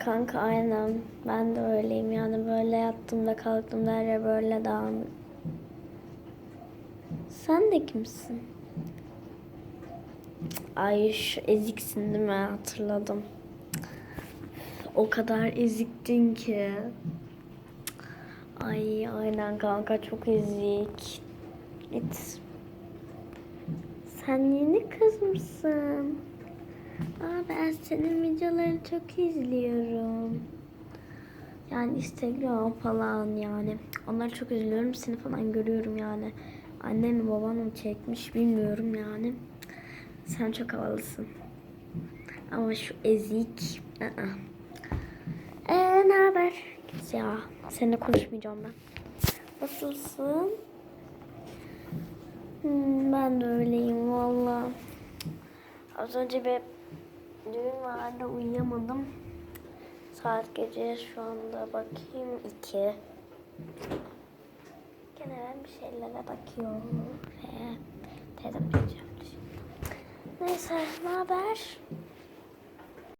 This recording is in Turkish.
Kanka aynen. Ben de öyleyim yani böyle yattığımda kalktığımda her yer böyle dağınık. Sen de kimsin? Ay şu eziksin değil mi? Hatırladım. O kadar eziktin ki. Ay aynen kanka çok ezik. Git. Sen yeni kız mısın? Aa, ben senin videolarını çok izliyorum. Yani Instagram falan yani. Onları çok izliyorum. Seni falan görüyorum yani. Annem mi babam mı çekmiş bilmiyorum yani. Sen çok havalısın. Ama şu ezik. ı-ı. Ee, ne haber? Ya. Seninle konuşmayacağım ben. Nasılsın? Hmm, ben de öyleyim valla. Az önce bir düğün vardı uyuyamadım. Saat gece şu anda bakayım iki. Gene ben bir şeylere bakıyorum ve diyeceğim şimdi. Neyse ne haber?